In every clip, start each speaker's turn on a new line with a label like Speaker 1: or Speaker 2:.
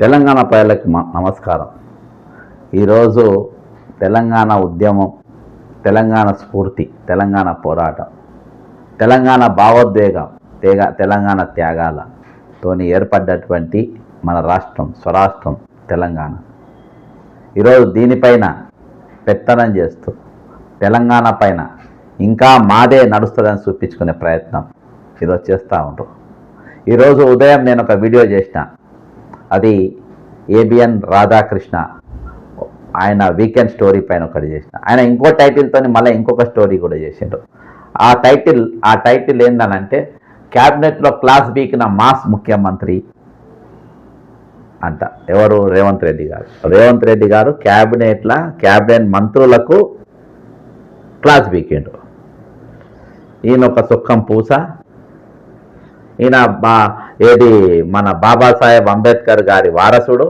Speaker 1: తెలంగాణ ప్రజలకు మ- నమస్కారం. ఈరోజు తెలంగాణ ఉద్యమం తెలంగాణ స్ఫూర్తి తెలంగాణ పోరాటం తెలంగాణ భావోద్వేగం తేగ తెలంగాణ త్యాగాలతోని ఏర్పడ్డటువంటి మన రాష్ట్రం స్వరాష్ట్రం తెలంగాణ. ఈరోజు దీనిపైన పెత్తనం చేస్తూ తెలంగాణ పైన ఇంకా మాదే నడుస్తుందని చూపించుకునే ప్రయత్నం ఈరోజు చేస్తూ ఉంటారు ఈరోజు ఉదయం నేను ఒక వీడియో చేసిన. అది ఏబిఎన్ రాధాకృష్ణ. ఆయన వీకెండ్ స్టోరీ పైన ఒకటి చేసిన. ఆయన ఇంకో టైటిల్తో మళ్ళీ ఇంకొక స్టోరీ కూడా చేసిండు. ఆ టైటిల్ ఆ టైటిల్ ఏందనంటే క్యాబినెట్లో క్లాస్ బీకిన మాస్ ముఖ్యమంత్రి అంట. ఎవరు? రేవంత్ రెడ్డి గారు. రేవంత్ రెడ్డి గారు క్యాబినెట్ల క్యాబినెట్ మంత్రులకు క్లాస్ బీకిండు ఈయన ఒక సుఖం పూస ఈయన బా ఏది మన బాబాసాహెబ్ అంబేద్కర్ గారి వారసుడు.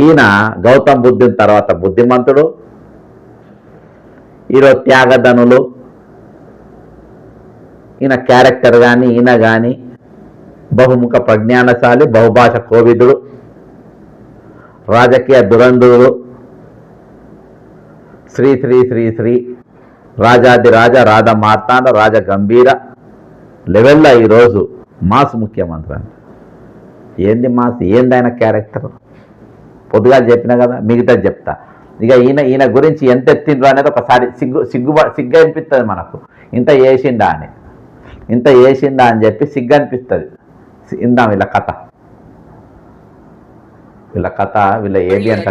Speaker 1: ఈయన గౌతమ్ బుద్ధుని తర్వాత బుద్ధిమంతుడు. ఈరోజు త్యాగధనులు. ఈయన క్యారెక్టర్ కానీ ఈయన కానీ బహుముఖ ప్రజ్ఞానశాలి బహుభాష కోవిదుడు. రాజకీయ దురంధుడు. శ్రీ శ్రీ శ్రీ శ్రీ రాజాది రాజ రాధ మార్తాండ రాజ గంభీర. లెవెల్లో ఈరోజు మాస్ ముఖ్యమంత్రి ఏంది మాస్? ఏంది ఆయన క్యారెక్టర్? పొద్దుగా చెప్పినా కదా మిగతా చెప్తా. ఇక ఈయన ఈయన గురించి ఎంత ఎత్తిండ్రు అనేది ఒకసారి సిగ్గు సిగ్గు సిగ్గు అనిపిస్తుంది మనకు. ఇంత వేసిండా అని. ఇంత వేసిండా అని చెప్పి సిగ్గు అనిపిస్తుంది ఇందాం ఇలా కథ. వీళ్ళ కథ వీళ్ళ ఏది అంట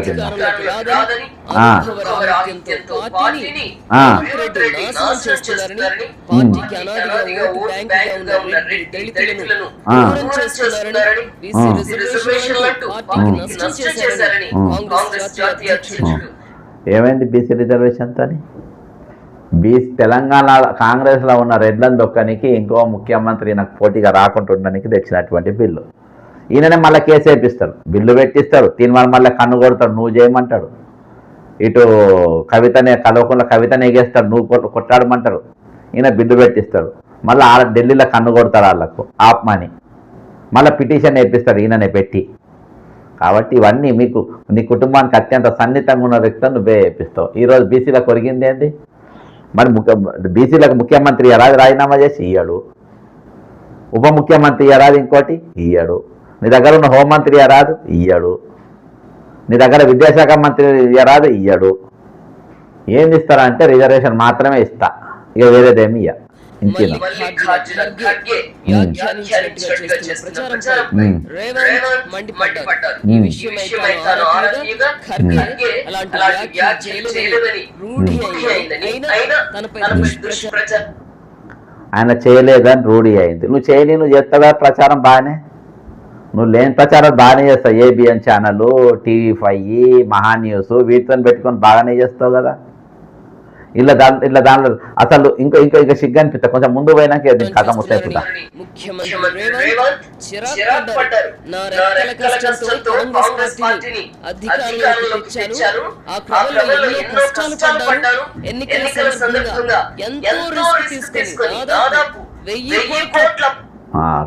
Speaker 1: ఏమైంది బీసీ రిజర్వేషన్ అని బీసీ తెలంగాణ కాంగ్రెస్లో ఉన్న రెడ్లను దొక్కనికి ఇంకో ముఖ్యమంత్రి నాకు పోటీగా రాకుండా ఉండడానికి తెచ్చినటువంటి బిల్లు. ఈయననే మళ్ళీ కేసు వేపిస్తాడు. బిల్లు పెట్టిస్తాడు. తీర్మానం మళ్ళీ కన్ను కొడతాడు. నువ్వు చేయమంటాడు. ఇటు కవితనే కలవకుండా కవితనే ఎగేస్తాడు నువ్వు కొట్- కొట్టాడమంటాడు ఈయన బిల్లు పెట్టిస్తాడు. మళ్ళీ ఆడ ఢిల్లీలో కన్ను కొడతాడు వాళ్ళకు ఆప్మాని. మళ్ళీ పిటిషన్ వేపిస్తాడు ఈయననే పెట్టి. కాబట్టి ఇవన్నీ మీకు నీ కుటుంబానికి అత్యంత సన్నిహితంగా ఉన్న వ్యక్తులు నువ్వే వేపిస్తావు. ఈరోజు బీసీలకు ఒరిగింది ఏంది? మరి ముఖ్య బీసీలకు ముఖ్యమంత్రి ఎలాది రాజీనామా చేసి ఇయ్యాడు? ఉప ముఖ్యమంత్రి ఎరాదు ఇంకోటి? ఇయ్యాడు. నీ దగ్గర ఉన్న హోంమంత్రి ఎరాదు ఇయ్యాడు నీ దగ్గర విద్యాశాఖ మంత్రి ఎరాదు ఇయ్యాడు ఏంది ఇస్తారా అంటే రిజర్వేషన్ మాత్రమే ఇస్తా ఇక వేరేదేమి ఇయ్య ఇంకేనా ఆయన చేయలేదని రూఢి అయింది నువ్వు చేయని నువ్వు చేస్తావా ప్రచారం బాగానే నువ్వు లేని ప్రచారం బాగానే చేస్తావు. ABN channel TV five Maha news వీటితో పెట్టుకొని బాగానే చేస్తావు కదా. ఇలా దాంట్లో ఇలా దాంట్లో అసలు ఇంకో ఇంకో ఇంకా సిగ్గు అనిపిస్తా కొంచెం ముందు పోయినాక ఇది కథ
Speaker 2: కోట్ల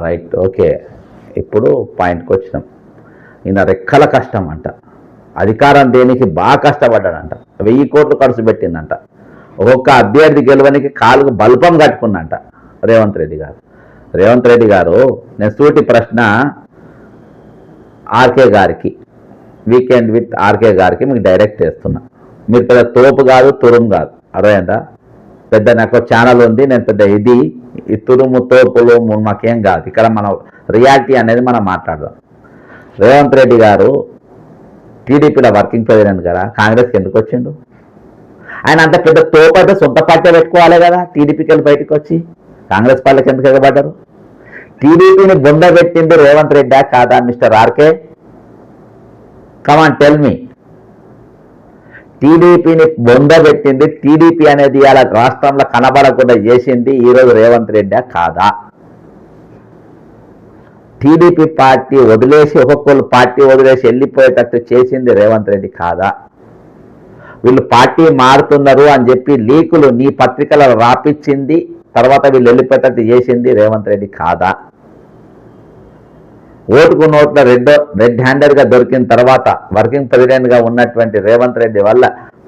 Speaker 1: రైట్ ఓకే ఇప్పుడు పాయింట్కి వచ్చినాం ఈయన రెక్కల కష్టం అంట. అధికారం దేనికి బాగా కష్టపడ్డాడంట. వెయ్యి కోట్లు ఖర్చు పెట్టిందంట. ఒక్కొక్క అభ్యర్థి గెలవనికి కాలుకు బల్పం కట్టుకున్నంట రేవంత్ రెడ్డి గారు. రేవంత్ రెడ్డి గారు నేను సూటి ప్రశ్న ఆర్కే గారికి వీకెండ్ విత్ ఆర్కే గారికి మీకు డైరెక్ట్ చేస్తున్నా. మీరు పెద్ద తోపు కాదు తురుం కాదు. అర్థమైందా? పెద్ద నాకు ఛానల్ ఉంది నేను పెద్ద ఇది ఈ తురుము తోపులు మాకేం కాదు. ఇక్కడ మనం రియాలిటీ అనేది మనం మాట్లాడదాం. రేవంత్ రెడ్డి గారు టీడీపీలో వర్కింగ్ ప్రెసిడెంట్ కదా కాంగ్రెస్కి ఎందుకు వచ్చిండు? ఆయన అంత పెద్ద తోపడ్డ సొంత పార్టీ పెట్టుకోవాలి కదా టీడీపీకి వెళ్ళి బయటకు వచ్చి. కాంగ్రెస్ పార్టీకి ఎందుకు ఎగబడ్డారు? టీడీపీని బొందబెట్టింది రేవంత్ రెడ్డా కాదా mister RK? Come on tell me టీడీపీని బొంద పెట్టింది టీడీపీ అనేది ఇలా రాష్ట్రంలో కనబడకుండా చేసింది ఈరోజు రేవంత్ రెడ్డా కాదా? టీడీపీ పార్టీ వదిలేసి ఒక్కొక్కరు పార్టీ వదిలేసి వెళ్ళిపోయేటట్టు చేసింది రేవంత్ రెడ్డి కాదా? వీళ్ళు పార్టీ మారుతున్నారు అని చెప్పి లీకులు నీ పత్రికల రాపిచ్చింది తర్వాత వీళ్ళు వెళ్ళిపోయేటట్టు చేసింది రేవంత్ రెడ్డి కాదా? ఓటుకు నోట్ల రెడ్ రెడ్ హ్యాండర్గా దొరికిన తర్వాత వర్కింగ్ ప్రెసిడెంట్గా ఉన్నటువంటి రేవంత్ రెడ్డి వల్ల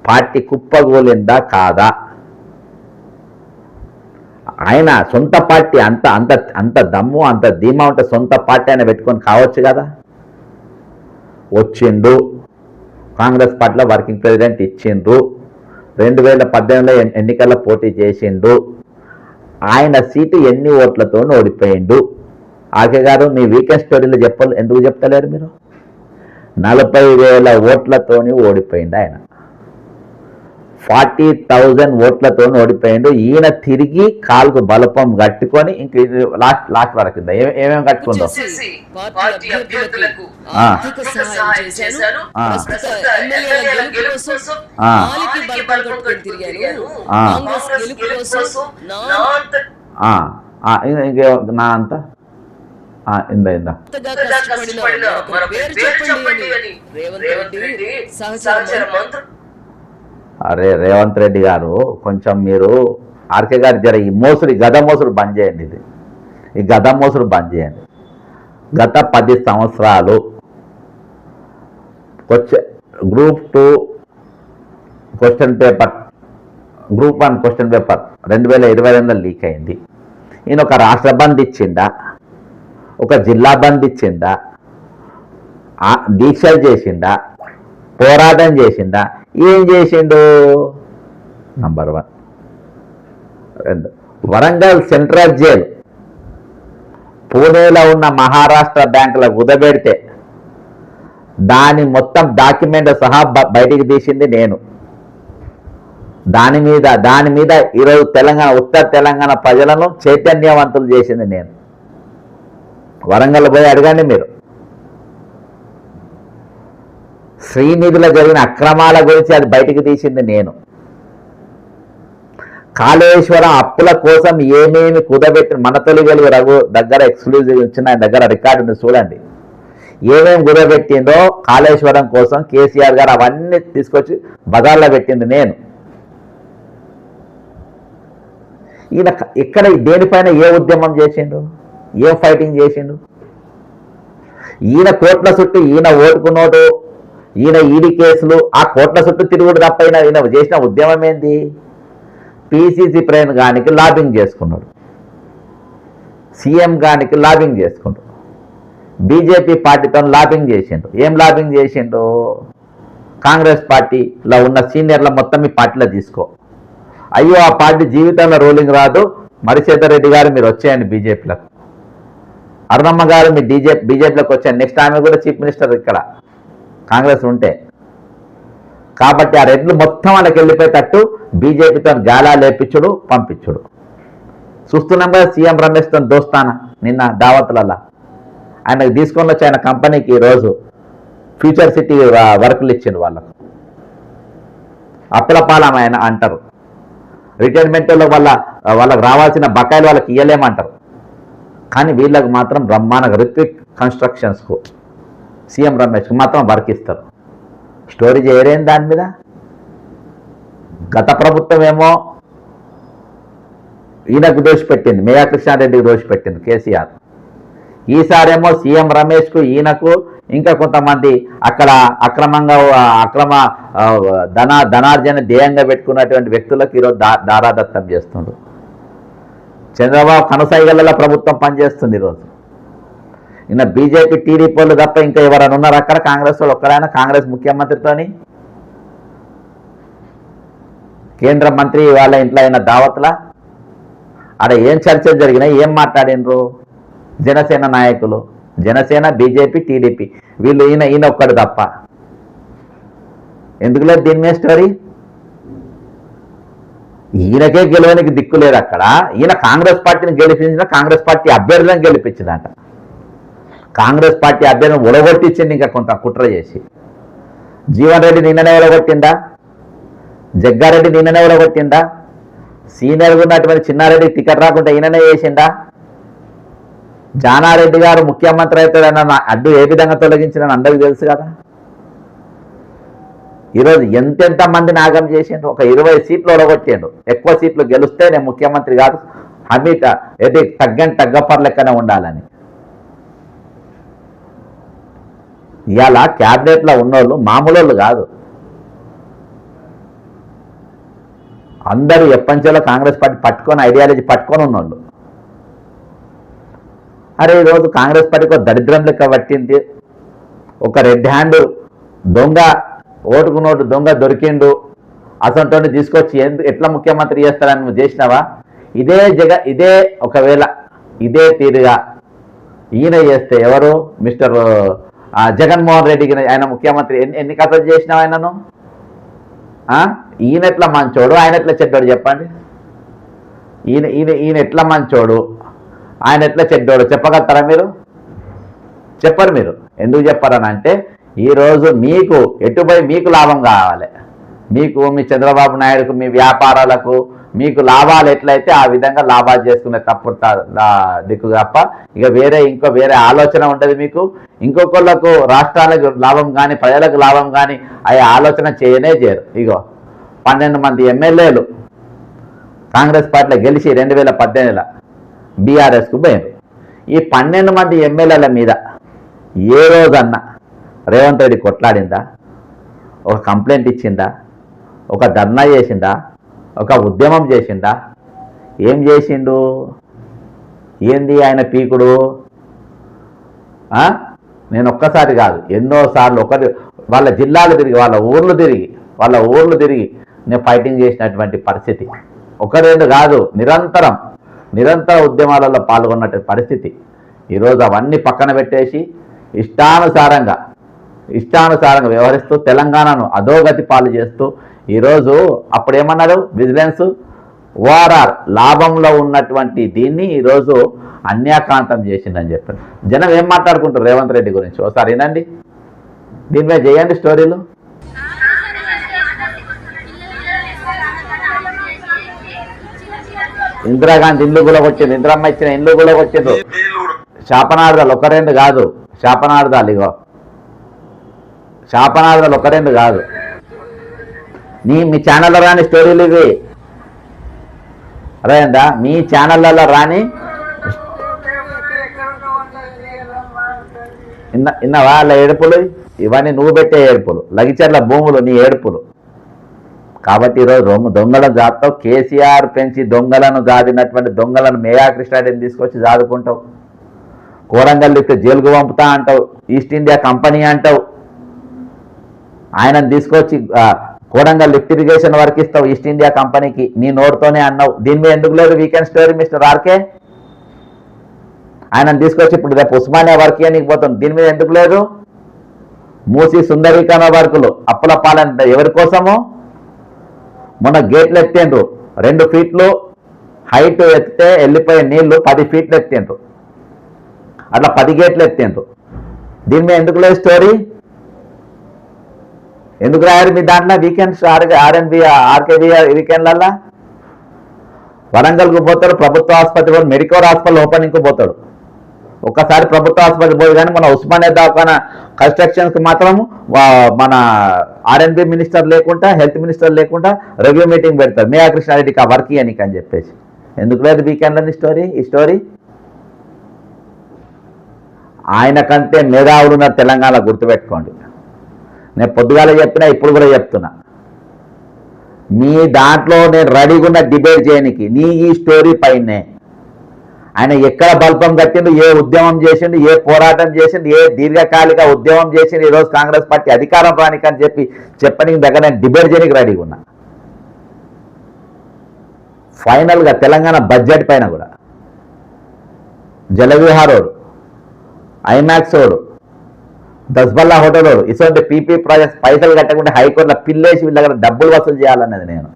Speaker 1: పార్టీ కుప్పగోలిందా కాదా? ఆయన సొంత పార్టీ అంత అంత అంత దమ్ము అంత ధీమా ఉంటే సొంత పార్టీ ఆయన పెట్టుకొని కావచ్చు కదా? వచ్చిండు కాంగ్రెస్ పార్టీలో వర్కింగ్ ప్రెసిడెంట్ ఇచ్చిండ్రు. రెండు వేల పద్దెనిమిదిలో ఎన్నికల్లో పోటీ చేసిండు ఆయన సీటు ఎన్ని ఓట్లతో ఓడిపోయిండు. ఆకే గారు మీ వీకెండ్ స్టోరీలో చెప్ప ఎందుకు చెప్తలేరు మీరు? నలభై వేల ఓట్లతోని ఓడిపోయిండు ఆయన. ఫార్టీ థౌజండ్ ఓట్లతో ఓడిపోయిండు. ఈయన తిరిగి కాలుకు బలపం కట్టుకొని ఇంక లాస్ట్ లాస్ట్ వరకు ఏమేమి కట్టుకుందో?
Speaker 2: నా
Speaker 1: అంత? ఆ, ఇందా ఇందా.
Speaker 2: అంతగా కష్టపడిన మరొక పేరు చెప్పండి అని రేవంత్ రెడ్డి సహచర మంత్రి
Speaker 1: అరే రేవంత్ రెడ్డి గారు కొంచెం మీరు ఆర్కే గారు జర ఈ మోసుడు గద మోసుడు బంద్ చేయండి ఇది. ఈ గద మోసుడు బంద్ చేయండి. గత పది సంవత్సరాలు వచ్చే group two question paper group one question paper రెండు వేల ఇరవై రెండులో లీక్ అయింది. ఈయన ఒక రాష్ట్ర బంద్ ఇచ్చిందా ఒక జిల్లా బంద్ ఇచ్చిందా దీక్షలు చేసిందా పోరాటం చేసిందా? ఏం చేసిండు? నంబర్ వన్ రెండు. Warangal central jail. పూణేలో ఉన్న మహారాష్ట్ర బ్యాంకులకు కుదబెడితే దాని మొత్తం డాక్యుమెంట్ సహా బయటికి తీసింది నేను. దాని మీద దాని మీద ఈరోజు తెలంగాణ ఉత్తర తెలంగాణ ప్రజలను చైతన్యవంతులు చేసింది నేను. వరంగల్ పోయి అడగండి మీరు. శ్రీనిధిలో జరిగిన అక్రమాల గురించి అది బయటికి తీసింది నేను. కాళేశ్వరం అప్పుల కోసం ఏమేమి కుదబెట్టిన మన తొలిగలు రఘు దగ్గర ఎక్స్క్లూజివ్ ఇచ్చిన ఆయన దగ్గర రికార్డు ఉంది చూడండి. ఏమేమి కుదబెట్టిందో కాళేశ్వరం కోసం కేసీఆర్ గారు అవన్నీ తీసుకొచ్చి బజార్లో పెట్టింది నేను. ఈయన ఇక్కడ దేనిపైన ఏ ఉద్యమం చేసిండు? ఏం ఫైటింగ్ చేసిండు? ఈయన కోట్ల చుట్టూ ఈయన ఓడుకున్నోడు ఈయన ఈడి కేసులు ఆ కోట్ల చుట్టూ తిరుగుడు తప్ప ఈయన ఈయన చేసిన ఉద్యమం ఏంది? పిసిసి ప్రేన్ గానికి లాబింగ్ చేసుకున్నాడు. సీఎం గానికి లాబింగ్ చేసుకున్నాడు. బీజేపీ పార్టీతో లాబింగ్ చేసిండు. ఏం లాబింగ్ చేసిండు? కాంగ్రెస్ పార్టీలో ఉన్న సీనియర్ల మొత్తం ఈ పార్టీలో తీసుకో. అయ్యో ఆ పార్టీ జీవితంలో రూలింగ్ రాదు. మరిశేఖర్ రెడ్డి గారు మీరు వచ్చేయండి బీజేపీలకు అరుణమ్మ గారు మీ డీజే బీజేపీలోకి వచ్చాను నెక్స్ట్ ఆమె కూడా చీఫ్ మినిస్టర్ ఇక్కడ. కాంగ్రెస్ ఉంటే. కాబట్టి ఆ రెడ్లు మొత్తం వాళ్ళకి వెళ్ళిపోయేటట్టు బీజేపీతో గాలా లేపించుడు పంపించుడు. చూస్తున్నాం కదా సీఎం రమేష్తో దోస్తానా నిన్న దావతులల్లా. ఆయనకు తీసుకొని వచ్చి ఆయన కంపెనీకి ఈరోజు ఫ్యూచర్ సిటీ వర్కులు ఇచ్చిండు వాళ్ళకు. అప్పులపాలం ఆయన అంటారు. రిటైర్మెంట్లో వాళ్ళ వాళ్ళకి రావాల్సిన బకాయిలు వాళ్ళకి ఇయ్యలేమంటారు. కానీ వీళ్ళకు మాత్రం బ్రహ్మాండ రిత్విక్ కన్స్ట్రక్షన్స్కు. సీఎం రమేష్కి మాత్రం వర్క్ ఇస్తారు స్టోరీ చేయలేని దాని మీద? గత ప్రభుత్వం ఏమో ఈయనకు దోషిపెట్టింది మేయా కృష్ణారెడ్డికి దోషిపెట్టింది కేసీఆర్. ఈసారేమో సీఎం రమేష్కు ఈయనకు ఇంకా కొంతమంది అక్కడ అక్రమంగా అక్రమ ధన ధనార్జన ధ్యేయంగా పెట్టుకున్నటువంటి వ్యక్తులకు ఈరోజు దా దారాదత్తం చేస్తుండ్రు చంద్రబాబు కనసాయిగల ప్రభుత్వం పనిచేస్తుంది ఈరోజు. నిన్న బీజేపీ టీడీపీ వాళ్ళు తప్ప ఇంకా ఎవరైనా ఉన్నారు అక్కడ? కాంగ్రెస్ వాళ్ళు ఒక్కడైనా కాంగ్రెస్ ముఖ్యమంత్రితోని? కేంద్ర మంత్రి వాళ్ళ ఇంట్లో అయిన దావత్లా? ఆడ ఏం చర్చలు జరిగినాయి? ఏం మాట్లాడినరు? జనసేన నాయకులు. Janasena BJP TDP. వీళ్ళు ఈయన ఈయన ఒక్కడు తప్ప. ఎందుకులే దీని మీద స్టోరీ ఈయనకే గెలవనికి దిక్కు లేదు అక్కడ. ఈయన కాంగ్రెస్ పార్టీని గెలిపించిన కాంగ్రెస్ పార్టీ అభ్యర్థులను గెలిపించిందంట. కాంగ్రెస్ పార్టీ అభ్యర్థిని ఒడగొట్టించింది ఇంకా కొంత కుట్ర చేసి. జీవన్ రెడ్డి నిన్ననే ఒడగొట్టిందా జగ్గారెడ్డి నిన్ననే ఒడగొట్టిందా సీనియర్గా ఉన్నటువంటి చిన్నారెడ్డి టికెట్ రాకుండా ఈయననే చేసిందా జానారెడ్డి గారు ముఖ్యమంత్రి అవుతాడన్న నా అడ్డు ఏ విధంగా తొలగించిన అందరికీ తెలుసు కదా. ఈరోజు ఎంతెంత మంది నాగం చేసిండు ఒక ఇరవై సీట్లు ఒడగొట్టిండు ఎక్కువ సీట్లు గెలిస్తే నేను ముఖ్యమంత్రి కాదు హమీట ఏది తగ్గని తగ్గపర్ లెక్కనే ఉండాలని. ఇవాళ క్యాబినెట్లో ఉన్నోళ్ళు మామూలు వాళ్ళు కాదు. అందరూ ఎప్పంచెలో కాంగ్రెస్ పార్టీ పట్టుకొని ఐడియాలజీ పట్టుకొని ఉన్నోళ్ళు. అరే ఈరోజు కాంగ్రెస్ పార్టీకి ఒక దరిద్రం లెక్క పట్టింది. ఒక రెడ్ హ్యాండ్ దొంగ ఓటుకు నోటు దొంగ దొరికిండు. అసంటోని తీసుకొచ్చి ఎందు ఎట్లా ముఖ్యమంత్రి చేస్తారని నువ్వు చేసినావా? ఇదే జగ ఇదే ఒకవేళ ఇదే తీరుగా ఈయన చేస్తే ఎవరు? మిస్టర్ జగన్మోహన్ రెడ్డికి ఆయన ముఖ్యమంత్రి ఎన్ని ఎన్ని కథలు చేసినావు ఆయనను? ఆ? ఈయన ఎట్లా మంచోడు? ఆయన ఎట్లా చెడ్డోడు చెప్పండి. ఈయన ఈయన ఈయన ఎట్లా మంచోడు? ఆయన ఎట్లా చెడ్డోడు? చెప్పగలుగుతారా మీరు? చెప్పరు మీరు. ఎందుకు చెప్పారని అంటే ఈరోజు మీకు ఎటుపై మీకు లాభం కావాలి. మీకు మీ చంద్రబాబు నాయుడుకు మీ వ్యాపారాలకు మీకు లాభాలు ఎట్లయితే ఆ విధంగా లాభాలు చేసుకునే తప్పు దిక్కు తప్ప ఇక వేరే ఇంకో వేరే ఆలోచన ఉంటుంది మీకు. ఇంకొకళ్ళకు రాష్ట్రాలకు లాభం కానీ ప్రజలకు లాభం కానీ అవి ఆలోచన చేయనే చేయరు. ఇగో పన్నెండు మంది ఎమ్మెల్యేలు కాంగ్రెస్ పార్టీలో గెలిచి రెండు వేల పద్దెనిమిదిలో బీఆర్ఎస్కు పోయారు ఈ పన్నెండు మంది ఎమ్మెల్యేల మీద ఏ రోజన్నా రేవంత్ రెడ్డి కొట్లాడిందా? ఒక కంప్లైంట్ ఇచ్చిందా? ఒక ధర్నా చేసిందా? ఒక ఉద్యమం చేసిండా? ఏం చేసిండు? ఏంది ఆయన పీకుడు? ఆ? నేను ఒక్కసారి కాదు ఎన్నోసార్లు ఒకరి వాళ్ళ జిల్లాలు తిరిగి వాళ్ళ ఊర్లు తిరిగి వాళ్ళ ఊర్లు తిరిగి నేను ఫైటింగ్ చేసినటువంటి పరిస్థితి. ఒక రెండు కాదు నిరంతరం నిరంతర ఉద్యమాలలో పాల్గొన్నటువంటి పరిస్థితి. ఈరోజు అవన్నీ పక్కన పెట్టేసి ఇష్టానుసారంగా ఇష్టానుసారంగా వ్యవహరిస్తూ తెలంగాణను అధోగతి పాలు చేస్తూ ఈరోజు అప్పుడు ఏమన్నారు విజిలెన్స్ ఓఆర్ఆర్ లాభంలో ఉన్నటువంటి దీన్ని ఈరోజు అన్యాకాంతం చేసిందని చెప్పారు. జనం ఏం మాట్లాడుకుంటారు రేవంత్ రెడ్డి గురించి? ఒకసారి వినండి. దీని మీద చేయండి స్టోరీలు. ఇందిరాగాంధీ ఇల్లు కూడా వచ్చింది ఇందిరమ్మ ఇచ్చిన ఇల్లు కూడా వచ్చిండ్రు శాపనార్థాలు ఒక రెండు కాదు. శాపనార్థాలు ఇగో. శాపనార్థాలు ఒక రెండు కాదు. నీ మీ ఛానల్లో రాని స్టోరీలు ఇవి. అదేందా మీ ఛానళ్ళలో రాని ఇన్న ఇన్నవా అలా ఏడుపులు? ఇవన్నీ నువ్వు పెట్టే ఏడుపులు. లగిచర్ల భూములు నీ ఏడుపులు. కాబట్టి ఈరోజు రొమ్ము దొంగలను జాతావు కేసీఆర్ పెంచి దొంగలను జాదినటువంటి దొంగలను మేయా కృష్ణారెడ్డిని తీసుకొచ్చి జాదుకుంటావు. కోరంగల్ లిఫ్ట్ జైలుకు పంపుతా అంటావు. ఈస్ట్ ఇండియా కంపెనీ అంటావు. ఆయనను తీసుకొచ్చి కోడంగల్ లిఫ్ట్ ఇరిగేషన్ వర్క్ ఇస్తావు ఈస్ట్ ఇండియా కంపెనీకి. నీ నోటితోనే అన్నావు. దీని మీద ఎందుకు లేదు వీకెండ్ స్టోరీ మిస్టర్ ఆర్కే? ఆయనను తీసుకొచ్చి ఇప్పుడు రేపు ఉస్మానియా వర్క్ నీకు పోతుంది దీని మీద ఎందుకు లేదు మూసి సుందరీకరణ వర్కులు. అప్పుల పాలన ఎవరి కోసము? మొన్న గేట్లు ఎత్తిండ్రు. రెండు ఫీట్లు హైట్ ఎత్తితే వెళ్ళిపోయే నీళ్ళు పది ఫీట్లు ఎత్తిండ్రు. అట్లా పది గేట్లు ఎత్తిండ్రు. దీని మీద ఎందుకు లేదు స్టోరీ? ఎందుకు రాయారు మీ దాంట్లో? వీకెండ్స్ ఆర్ ఆర్ఎన్బి ఆర్కేబి వీకెండ్లల్లా? వరంగల్కు పోతాడు ప్రభుత్వ ఆసుపత్రి పోతాడు మెడికల్ హాస్పిటల్ ఓపెనింగ్కి పోతాడు. ఒక్కసారి ప్రభుత్వ ఆసుపత్రి పోయి కానీ మన ఉస్మానియా దవాఖాన కన్స్ట్రక్షన్స్కి మాత్రం మన ఆర్ఎన్బి మినిస్టర్ లేకుండా హెల్త్ మినిస్టర్ లేకుండా రివ్యూ మీటింగ్ పెడతారు మేయా కృష్ణారెడ్డికి ఆ వర్క్ ఇయనికి అని చెప్పేసి. ఎందుకు లేదు వీకెండ్లని స్టోరీ? ఈ స్టోరీ? ఆయన కంటే మేధావులు ఉన్న తెలంగాణ గుర్తుపెట్టుకోండి. నేను పొద్దుగాల చెప్పినా ఇప్పుడు కూడా చెప్తున్నా. నీ దాంట్లో నేను రెడీగా ఉన్న డిబేట్ చేయనికి నీ ఈ స్టోరీ పైనే. ఆయన ఎక్కడ బల్పం కట్టిండు ఏ ఉద్యమం చేసిండు ఏ పోరాటం చేసిండు ఏ దీర్ఘకాలిక ఉద్యమం చేసిండు ఈరోజు కాంగ్రెస్ పార్టీ అధికారం రానికి అని చెప్పి చెప్పని దగ్గర నేను డిబేట్ చేయడానికి రెడీగా ఉన్నా ఫైనల్గా తెలంగాణ బడ్జెట్ పైన కూడా. జలవిహారోడు ఐమాక్స్ రోడ్ దస్బల్లా హోటల్ వాడు. ఇటువంటి పీపీ ప్రాజెక్ట్స్ పైసలు కట్టకుండా హైకోర్టులో పిల్లేసి వీళ్ళ దగ్గర డబ్బులు వసూలు చేయాలన్నది నేను.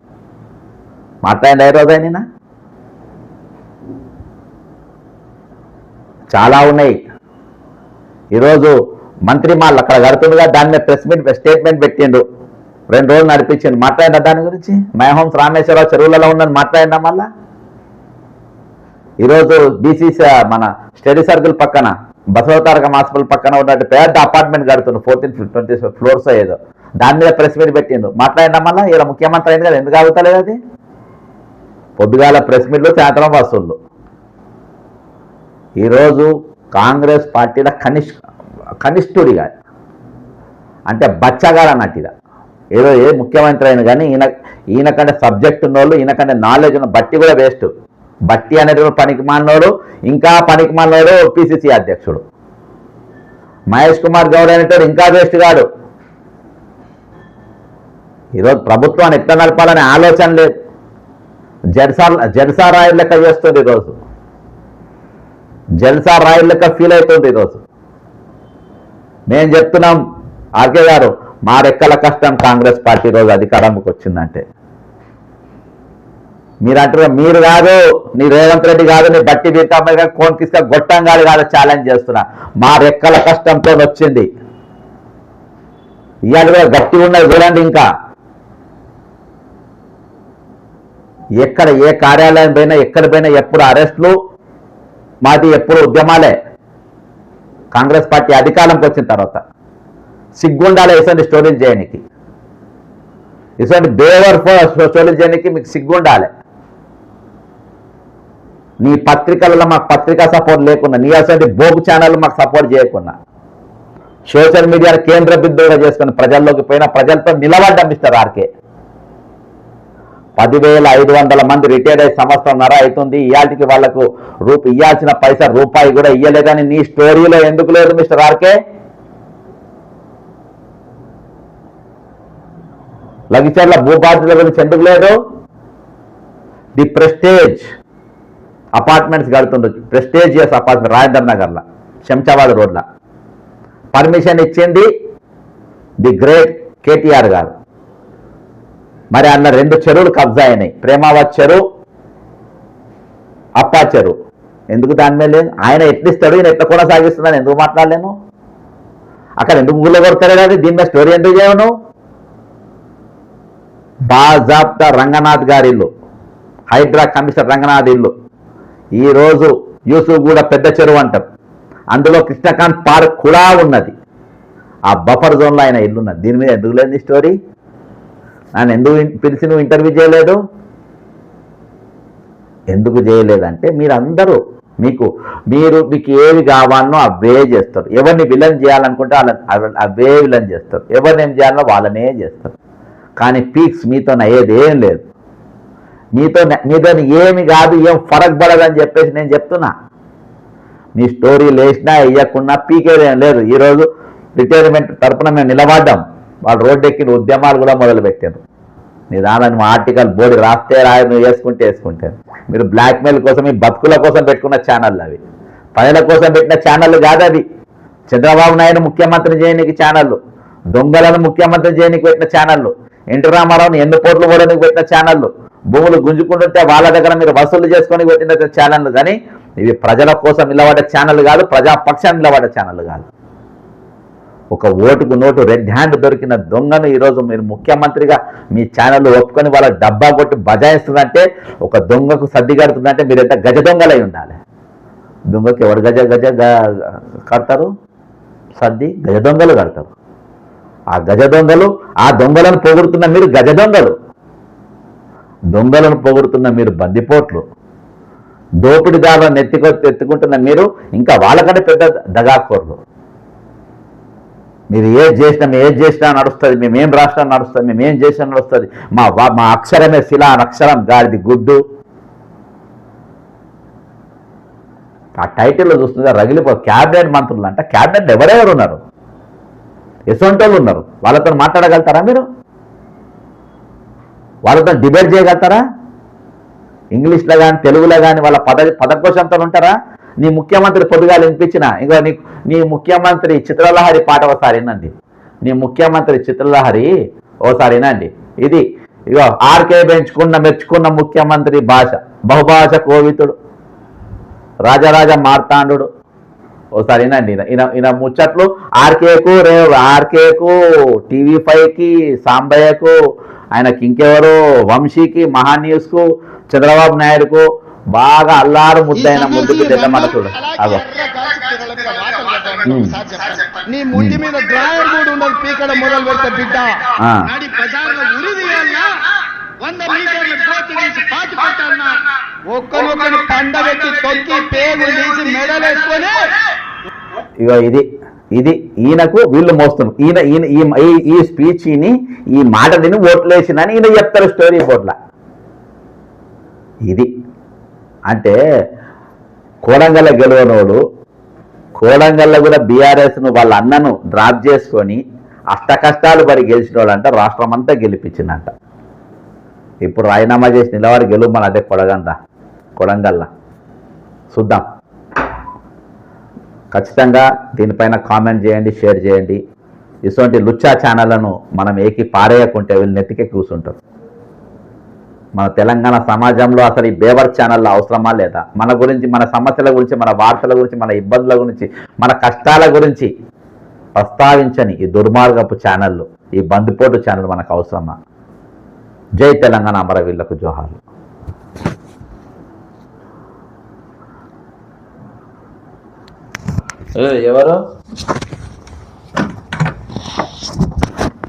Speaker 1: మాట్లాడిన ఏ రోజైనా చాలా ఉన్నాయి. ఈరోజు మంత్రి మాల్ అక్కడ కడుతుండగా దాని మీద ప్రెస్ మీట్ స్టేట్మెంట్ పెట్టిండు. రెండు రోజులు నడిపించిండు. మాట్లాడినా దాని గురించి? మై రామేశ్వరరావు చెరువులలో ఉన్నది మాట్లాడినా మళ్ళా? ఈరోజు బీసీసీ మన స్టడీ సర్కిల్ పక్కన బసవతారక హాస్పిటల్ పక్కన ఉన్నట్టు పెద్ద అపార్ట్మెంట్ కడుతుంది ఫోర్టీన్ ట్వంటీ ఫ్లోర్స్ ఏదో. దాని మీద ప్రెస్ మీట్ పెట్టిండు. మాట్లాడినా మళ్ళీ ఇలా ముఖ్యమంత్రి అయింది కదా ఎందుకు ఆగుతలేదు అది? పొద్దుగాల ప్రెస్ మీట్లు సాయంత్రం వసూళ్ళు ఈరోజు కాంగ్రెస్ పార్టీల కనిష్ కనిష్ఠుడిగా అంటే బచ్చగాడు అన్నట్టు ఇక ఏదో ఏ ముఖ్యమంత్రి అయిన కానీ ఈయన ఈయన కంటే సబ్జెక్ట్ ఉన్నోళ్ళు ఈయన కంటే నాలెడ్జ్ ఉన్న బట్టి కూడా వేస్ట్. బట్టి అనేది కూడా పనికి ఇంకా పనికి పిసిసి అధ్యక్షుడు. మహేష్ కుమార్ గౌడ్ అనేటోడు ఇంకా వేస్ట్ కాడు ఈరోజు ప్రభుత్వాన్ని ఎట్లా నడపాలనే ఆలోచన లేదు. జల్సా జల్సా రాయలు లెక్క చేస్తుంది ఈరోజు. జల్సా రాయలు లెక్క ఫీల్ అవుతుంది ఈరోజు. మేము చెప్తున్నాం ఆర్కే గారు మా రెక్కల కష్టం కాంగ్రెస్ పార్టీ రోజు అధికారంలోకి వచ్చిందంటే. మీరు అంటారు మీరు కాదు నీ రేవంత్ రెడ్డి కాదు నీ బట్టి వీరమ్మ కోన్కిస్తా గొట్టంగాడు కాదు ఛాలెంజ్ చేస్తున్నా. మా రెక్కల కష్టంతో వచ్చింది. ఇవాళ కూడా గట్టి ఉన్నది చూడండి ఇంకా. ఎక్కడ ఏ కార్యాలయం పోయినా ఎక్కడ పోయినా ఎప్పుడు అరెస్టులు మాది ఎప్పుడు ఉద్యమాలే. కాంగ్రెస్ పార్టీ అధికారంకి వచ్చిన తర్వాత సిగ్గుండాలి ఇటువంటి స్టోరీలు చేయడానికి ఇటువంటి బేవర్ స్టోరీలు చేయడానికి మీకు సిగ్గుండాలి. నీ పత్రికలలో మాకు పత్రికా సపోర్ట్ లేకుండా నీ అసలు బోగు ఛానల్ మాకు సపోర్ట్ చేయకుండా సోషల్ మీడియాను కేంద్ర బిందువుగా చేసుకుని ప్రజల్లోకి పోయిన ప్రజలతో నిలబడ్డం మిస్టర్ ఆర్కే. పదివేల ఐదు వందల మంది రిటైర్ అయ్యి సంవత్సరంన్నర అవుతుంది. ఇయాటికి వాళ్ళకు రూప ఇయ్యాల్సిన పైసా రూపాయి కూడా ఇయ్యలేదని నీ స్టోరీలో ఎందుకు లేదు మిస్టర్ ఆర్కే? లగిచర్ల భూబాధ్యుల గురించి ఎందుకు లేదు? The Prestige. అపార్ట్మెంట్స్ కడుతుండ్రు. ప్రెస్టేజియస్ అపార్ట్మెంట్ రాజేంద్ర నగర్లో శంషాబాద్ రోడ్లో. పర్మిషన్ ఇచ్చింది ది గ్రేట్ కేటీఆర్ గారు. మరి అన్న రెండు చెరువులు కబ్జా అయినాయి. ప్రేమావత్ చెరువు అప్పా చెరువు. ఎందుకు దాని మీద లేదు? ఆయన ఎట్లిస్తాడు ఈయన ఎట్లా కొనసాగిస్తున్నాను ఎందుకు మాట్లాడలేను? అక్కడ ఎందుకు ముగ్గులు కొడతాడు కానీ దీని మీద స్టోరీ ఎందుకు చేయను? బాజాబ్తా రంగనాథ్ గారి ఇల్లు. హైడ్రా కమిషనర్ రంగనాథ్ ఇల్లు. ఈరోజు యూసుఫ్ కూడా పెద్ద చెరువు అంటారు అందులో కృష్ణకాంత్ పార్క్ కూడా ఉన్నది. ఆ బఫర్ జోన్లో ఆయన ఇల్లున్నది. దీని మీద ఎందుకు లేదు స్టోరీ? నన్ను ఎందుకు పిలిచి నువ్వు ఇంటర్వ్యూ చేయలేదు? ఎందుకు చేయలేదంటే మీరందరూ మీకు మీరు మీకు ఏవి కావాలనో అవే చేస్తారు. ఎవరిని విలన్ చేయాలనుకుంటే వాళ్ళని అవే విలన్ చేస్తారు. ఎవరిని ఏం చేయాలనో వాళ్ళనే చేస్తారు. కానీ పీక్స్ మీతో అయ్యేది ఏం లేదు. మీతో మీతో ఏమి కాదు ఏం ఫరక్ పడదని చెప్పేసి నేను చెప్తున్నా. మీ స్టోరీ లేచినా వేయకున్నా పీకేదేం లేదు. ఈరోజు రిటైర్మెంట్ తరపున మేము నిలబడ్డాం. వాళ్ళు రోడ్డు ఎక్కిన ఉద్యమాలు కూడా మొదలుపెట్టారు. నిదానం ఆర్టికల్ బోర్డు రాస్తే రాయ నువ్వు వేసుకుంటే వేసుకుంటారు మీరు బ్లాక్మెయిల్ కోసం మీ బతుకుల కోసం పెట్టుకున్న ఛానళ్ళు అవి. పనుల కోసం పెట్టిన ఛానళ్ళు కాదు అవి. చంద్రబాబు నాయుడు ముఖ్యమంత్రి చేయడానికి ఛానళ్ళు. దొంగలను ముఖ్యమంత్రి చేయడానికి పెట్టిన ఛానళ్ళు. ఎన్టీ రామారావుని ఎన్ని కోట్లు పోవడానికి పెట్టిన ఛానళ్ళు. భూములు గుంజుకుంటుంటే వాళ్ళ దగ్గర మీరు వసూలు చేసుకొని పెట్టిన ఛానళ్ళు కానీ ఇవి ప్రజల కోసం నిలబడే ఛానల్ కాదు ప్రజాపక్షాన్ని నిలబడే ఛానల్ కాదు. ఒక ఓటుకు నోటు రెడ్ హ్యాండ్ దొరికిన దొంగను ఈరోజు మీరు ముఖ్యమంత్రిగా మీ ఛానల్ ఒప్పుకొని వాళ్ళ డబ్బా కొట్టి బజాయిస్తుందంటే ఒక దొంగకు సర్ది కడుతుందంటే మీరు ఎంత గజ దొంగలై ఉండాలి? దొంగకి ఎవరు గజ గజ గ- కడతారు? సర్ది గజ దొంగలు కడతారు. ఆ గజ దొంగలు ఆ దొంగలను పొగుడుతున్న మీరు గజ దొంగలు. దొంగలను పొగుడుతున్న మీరు బందిపోట్లు. దోపిడిదారులను ఎత్తుకొ ఎత్తుకుంటున్న మీరు ఇంకా వాళ్ళకంటే పెద్ద దగాకోర్లు. మీరు ఏది చేసినా మేము ఏది చేసినా నడుస్తుంది మేమేం రాష్ట్రం నడుస్తుంది మేమేం చేసినా నడుస్తుంది. మా మా అక్షరమే శిలా అక్షరం గాడిది గుడ్డు. ఆ టైటిల్లో చూస్తుంటే రగిలిపో క్యాబినెట్ మంత్రులు అంట క్యాబినెట్ ఎవరెవరు ఉన్నారు? ఎసొంటోళ్ళు ఉన్నారు. వాళ్ళతో మాట్లాడగలుగుతారా మీరు? వాళ్ళతో డిబేట్ చేయగలుగుతారా? ఇంగ్లీష్లో కానీ తెలుగులో కానీ వాళ్ళ పద పదకోశంతో ఉంటారా? నీ ముఖ్యమంత్రి పొద్దుగా వినిపించిన ఇంకో నీ నీ ముఖ్యమంత్రి చిత్రలహరి పాట ఒకసారి వినండి. నీ ముఖ్యమంత్రి చిత్రలహరి ఓసారి వినండి. ఇది ఇగో ఆర్కే పెంచుకున్న మెచ్చుకున్న ముఖ్యమంత్రి భాష బహుభాష కోవితుడు రాజరాజ మార్తాండు ఓసారి వినండి. ఈయన- ఈయన ఈయన ముచ్చట్లు ఆర్కేకు రే ఆర్కేకు టీవీ ఫైవ్కి సాంబయ్యకు ఆయనకి ఇంకెవరు వంశీకి మహా న్యూస్కు చంద్రబాబు నాయుడుకు బాగా అల్లారు ముద్దైన ముద్దు బిడ్డ ఎట్లా చూడు. అగో. ఉమ్.
Speaker 3: నీ మీద డ్రాయర్ కూడా ఉండదు పీకడ మొదలు పెడితే బిడ్డ.
Speaker 1: ఆ.
Speaker 3: నడి బజార్లో ఉరి తీయాలన్నా వంద మీటర్ల కోతి తీసి పాతి పెట్టాలన్నా ఒక్కనొక్కని పండబెట్టి తొక్కి పేగులు తీసి మెడలేసుకొని
Speaker 1: ఇగో ఇది. ఇది ఈయనకు వీళ్ళు మోస్తున్నారు. ఈయన ఈయన ఈ- ఈ ఈ స్పీచ్ని ఈ మాట విని ఓట్లేసిందని ఈయన చెప్తారు స్టోరీ బోర్డ్ల. ఇది. అంటే కోడంగల్ల గెలవనోడు కోడంగల్ల కూడా బీఆర్ఎస్ను వాళ్ళ అన్నను డ్రాప్ చేసుకొని అష్ట కష్టాలు పడి గెలిచినోడు రాష్ట్రం అంతా గెలిపించిందంట. ఇప్పుడు రాజీనామా చేసి నిలబడి గెలువు మన అదే కొడగంద? కొడంగల్ల. చూద్దాం. ఖచ్చితంగా దీనిపైన కామెంట్ చేయండి షేర్ చేయండి. ఇటువంటి లుచ్చా ఛానళ్ళను మనం ఏకి పారేయకుంటే వీళ్ళు నెత్తికే కూర్చుంటారు మన తెలంగాణ సమాజంలో అసలు ఈ బేవర్ ఛానల్ అవసరమా లేదా? మన గురించి మన సమస్యల గురించి మన వార్తల గురించి మన ఇబ్బందుల గురించి మన కష్టాల గురించి ప్రస్తావించని ఈ దుర్మార్గపు ఛానళ్ళు ఈ బందిపోటు ఛానల్ మనకు అవసరమా? జై తెలంగాణ అమరవీళ్ళకు జోహార్లు. ఎవరు